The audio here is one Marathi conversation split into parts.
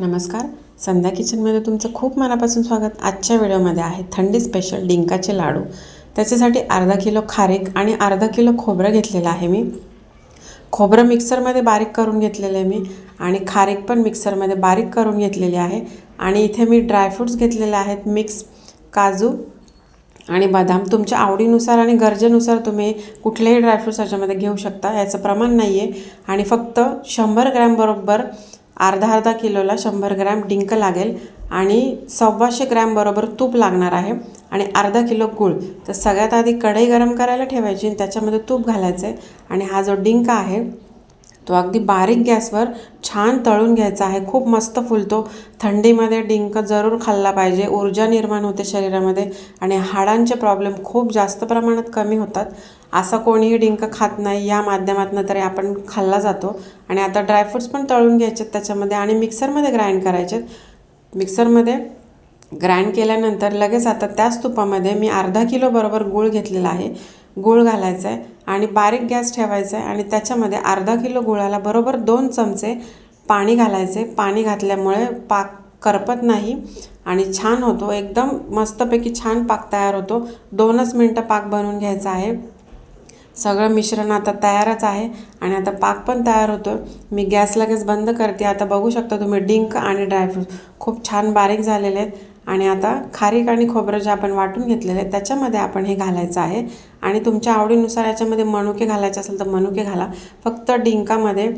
नमस्कार. संध्या किचनमध्ये तुमचं खूप मनापासून स्वागत. आजच्या व्हिडिओमध्ये आहे थंडी स्पेशल डिंकाचे लाडू. त्याच्यासाठी अर्धा किलो खारीक आणि अर्धा किलो खोबरं घेतलेलं आहे मी. खोबरं मिक्सरमध्ये बारीक करून घेतलेलं आहे मी आणि खारीक पण मिक्सरमध्ये बारीक करून घेतलेली आहे. आणि इथे मी ड्रायफ्रूट्स घेतलेले आहेत मिक्स काजू आणि बदाम. तुमच्या आवडीनुसार आणि गरजेनुसार तुम्ही कुठलेही ड्रायफ्रूट्स याच्यामध्ये घेऊ शकता. याचं प्रमाण नाही आहे आणि फक्त शंभर ग्रॅमबरोबर अर्धा अर्धा किलोला शंभर ग्रॅम डिंक लागेल आणि सव्वाशे ग्रॅमबरोबर तूप लागणार आहे. आणि अर्धा किलो गूळ. तर सगळ्यात आधी कढई गरम करायला ठेवायची आणि त्याच्यामध्ये तूप घालायचं आहे आणि हा जो डिंक आहे तो अगदी बारीक गॅसवर छान तळून घ्यायचा आहे. खूप मस्त फुलतो. थंडीमध्ये डिंक जरूर खाल्ला पाहिजे. ऊर्जा निर्माण होते शरीरामध्ये आणि हाडांचे प्रॉब्लेम खूप जास्त प्रमाणात कमी होतात. असा कोणीही डिंक खात नाही. या माध्यमातून तरी आपण खाल्ला जातो. आणि आता ड्रायफ्रूट्स पण तळून घ्यायचे त्याच्यामध्ये आणि मिक्सरमध्ये ग्राइंड करायचे मिक्सरमध्ये ग्राइंड केल्यानंतर लगेच आता त्याच तुपामध्ये मी अर्धा किलो बरोबर गूळ घेतलेला आहे. गूळ घालायचा आहे आणि बारीक गॅस ठेवायचा आहे आणि त्याच्यामध्ये अर्धा किलो गुळाला बरोबर दोन चमचे पाणी घालायचे पाणी घातल्यामुळे पाक करपत नाही आणि छान होतो. एकदम मस्तपैकी छान पाक तयार होतो. दोनच मिनटं पाक बनवून घ्यायचा आहे. सगळं मिश्रण आता तयारच आहे आणि आता पाक पण तयार होतो मी गॅस लगेच बंद करते. आता बघू शकता तुम्ही डिंक आणि ड्रायफ्रूट खूप छान बारीक झालेले आहेत. आणि आता खारीक आणि खोबरं जे आपण वाटून घेतलेलं आहे त्याच्यामध्ये आपण हे घालायचं आहे. आणि तुमच्या आवडीनुसार याच्यामध्ये मनुके घालायचे असेल तर मनुके घाला. फक्त डिंकामध्ये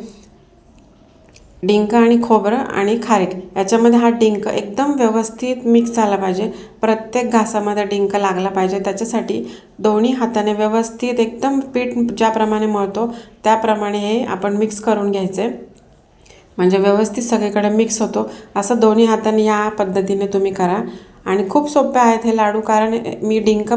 डिंक आणि खोबरं आणि खारीक. याच्यामध्ये हा डिंक एकदम व्यवस्थित मिक्स झाला पाहिजे. प्रत्येक घासामध्ये डिंक लागला पाहिजे. त्याच्यासाठी दोन्ही हाताने व्यवस्थित एकदम पीठ ज्याप्रमाणे मळतो त्याप्रमाणे हे आपण मिक्स करून घ्यायचे. म्हणजे व्यवस्थित सगळीकडे मिक्स होतो. असं दोन्ही हाताने या पद्धतीने तुम्ही करा. आणि खूप सोपे आहेत हे लाडू कारण मी डिंक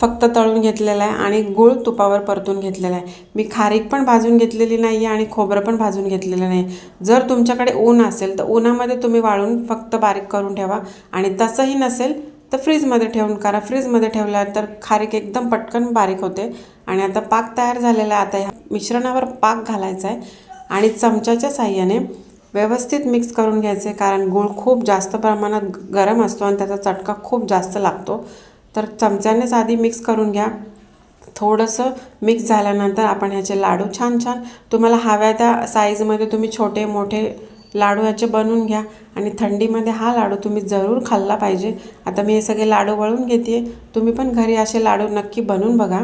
फक्त तळून घेतलेला आहे आणि गूळ तुपावर परतून घेतलेला आहे. मी खारीक पण भाजून घेतलेली नाही आहे आणि खोबरं पण भाजून घेतलेलं नाही जर तुमच्याकडे ऊन असेल तर उन्हामध्ये तुम्ही वाळून फक्त बारीक करून ठेवा. आणि तसंही नसेल तर फ्रीजमध्ये ठेवून करा. फ्रीजमध्ये ठेवल्यानंतर खारीक एकदम पटकन बारीक होते. आणि आता पाक तयार झालेला आहे. आता ह्या मिश्रणावर पाक घालायचा आहे. आणि चमच्याच्या साह्याने व्यवस्थित मिक्स करून घ्यायचे कारण गूळ खूप जास्त प्रमाणात गरम असतो आणि त्याचा चटका खूप जास्त लागतो. तर चमच्यानेच आधी मिक्स करून घ्या. थोडंसं मिक्स झाल्यानंतर आपण ह्याचे लाडू छान छान तुम्हाला हव्या त्या साईजमध्ये तुम्ही छोटे मोठे लाडू ह्याचे बनवून घ्या. आणि थंडीमध्ये हा लाडू तुम्ही जरूर खाल्ला पाहिजे. आता मी हे सगळे लाडू वळून घेते तुम्ही पण घरी असे लाडू नक्की बनवून बघा.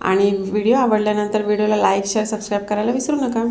आणि व्हिडिओ आवडल्यानंतर व्हिडिओला लाईक शेअर सबस्क्राईब करायला विसरू नका.